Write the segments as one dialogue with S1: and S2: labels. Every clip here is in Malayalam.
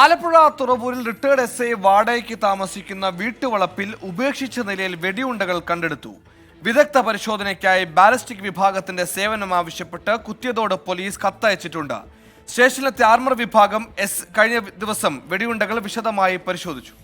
S1: ആലപ്പുഴ തുറവൂരിൽ റിട്ടയർഡ് എസ് ഐ വാടകയ്ക്ക് താമസിക്കുന്ന വീട്ടുവളപ്പിൽ ഉപേക്ഷിച്ച നിലയിൽ വെടിയുണ്ടകൾ കണ്ടെടുത്തു. വിദഗ്ധ പരിശോധനയ്ക്കായി ബാലിസ്റ്റിക് വിഭാഗത്തിന്റെ സേവനം ആവശ്യപ്പെട്ട് കുത്തിയതോട് പോലീസ് കത്തയച്ചിട്ടുണ്ട്. സ്റ്റേഷനിലെത്തിയ ആർമർ വിഭാഗം എസ് കഴിഞ്ഞ ദിവസം വെടിയുണ്ടകൾ വിശദമായി പരിശോധിച്ചു.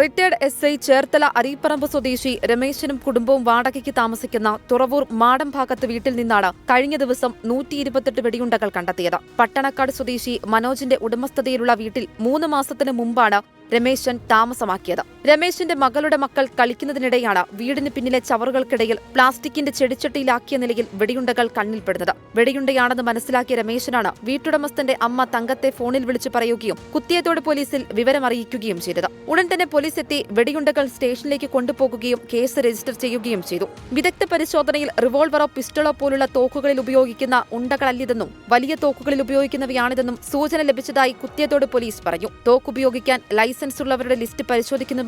S2: Retired S I Cherthala Areeparambu സ്വദേശി രമേശനും കുടുംബവും വാടകയ്ക്ക് താമസിക്കുന്ന തുറവൂർ മാടം ഭാഗത്ത് വീട്ടിൽ നിന്നാണ് കഴിഞ്ഞ ദിവസം നൂറ്റി ഇരുപത്തെട്ട് വെടിയുണ്ടകൾ കണ്ടെത്തിയത്. പട്ടണക്കാട് സ്വദേശി മനോജിന്റെ ഉടമസ്ഥതയിലുള്ള വീട്ടിൽ മൂന്ന് മാസത്തിന് മുമ്പാണ് രമേശൻ താമസമാക്കിയത്. രമേശിന്റെ മകളുടെ മക്കൾ കളിക്കുന്നതിനിടെയാണ് വീടിന് പിന്നിലെ ചവറുകൾക്കിടയിൽ പ്ലാസ്റ്റിക്കിന്റെ ചെടിച്ചട്ടിയിലാക്കിയ നിലയിൽ വെടിയുണ്ടകൾ കണ്ണിൽപ്പെടുന്നത്. വെടിയുണ്ടയാണെന്ന് മനസ്സിലാക്കിയ രമേശനാണ് വീട്ടുടമസ്ഥന്റെ അമ്മ തങ്കത്തെ ഫോണിൽ വിളിച്ചു പറയുകയും കുത്തിയതോട് പോലീസിൽ വിവരമറിയിക്കുകയും ചെയ്തത്. ഉടൻ തന്നെ പോലീസ് എത്തി വെടിയുണ്ടകൾ സ്റ്റേഷനിലേക്ക് കൊണ്ടുപോകുകയും കേസ് രജിസ്റ്റർ ചെയ്യുകയും ചെയ്തു. വിദഗ്ധ പരിശോധനയിൽ റിവോൾവറോ പിസ്റ്റളോ പോലുള്ള തോക്കുകളിൽ ഉപയോഗിക്കുന്ന ഉണ്ടകളല്ലിതെന്നും വലിയ തോക്കുകളിൽ ഉപയോഗിക്കുന്നവയാണിതെന്നും സൂചന ലഭിച്ചതായി കുത്തിയതോട് പോലീസ് പറഞ്ഞു. തോക്കുപയോഗിക്കാൻ ലൈസൻസ് ഉള്ളവരുടെ ലിസ്റ്റ്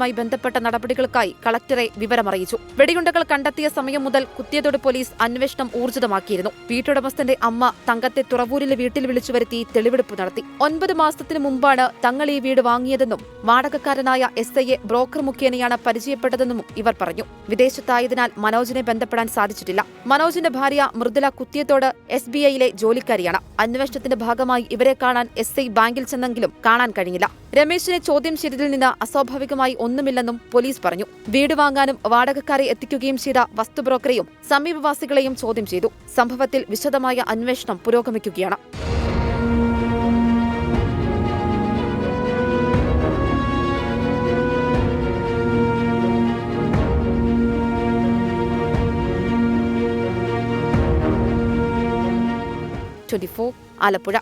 S2: പരിശോധിക്കുന്നതുമായി ബന്ധപ്പെട്ട നടപടികൾക്കായി കളക്ടറെ വിവരമറിയിച്ചു. വെടിയുണ്ടകൾ കണ്ടെത്തിയ സമയം മുതൽ കുത്തിയതോട് പോലീസ് അന്വേഷണം ഊർജിതമാക്കിയിരുന്നു. വീട്ടുടമസ്ഥന്റെ അമ്മ തങ്കത്തെ തുറവൂരിലെ വീട്ടിൽ വിളിച്ചു വരുത്തി തെളിവെടുപ്പ് നടത്തി. ഒൻപത് മാസത്തിന് മുമ്പാണ് തങ്ങൾ ഈ വീട് വാങ്ങിയതെന്നും വാടകക്കാരനായ എസ് ഐയെ ബ്രോക്കർ മുഖേനയാണ് പരിചയപ്പെട്ടതെന്നും ഇവർ പറഞ്ഞു. വിദേശത്തായതിനാൽ മനോജിനെ ബന്ധപ്പെടാൻ സാധിച്ചിട്ടില്ല. മനോജിന്റെ ഭാര്യ മൃദുല കുത്തിയത്തോട് എസ് ബി ഐയിലെ ജോലിക്കാരിയാണ്. അന്വേഷണത്തിന്റെ ഭാഗമായി ഇവരെ കാണാൻ എസ് ഐ ബാങ്കിൽ ചെന്നെങ്കിലും കാണാൻ കഴിഞ്ഞില്ല. രമേശിനെ ചോദ്യം ചെയ്തതിൽ നിന്ന് അസ്വാഭാവികമായി ഒന്നുമില്ലെന്നും പോലീസ് പറഞ്ഞു. വീട് വാങ്ങാനും വാടകക്കാരെ എത്തിക്കുകയും ചെയ്ത വസ്തു ബ്രോക്കറെയും സമീപവാസികളെയും ചോദ്യം ചെയ്തു. സംഭവത്തിൽ വിശദമായ അന്വേഷണം പുരോഗമിക്കുകയാണ്. ആലപ്പുഴ.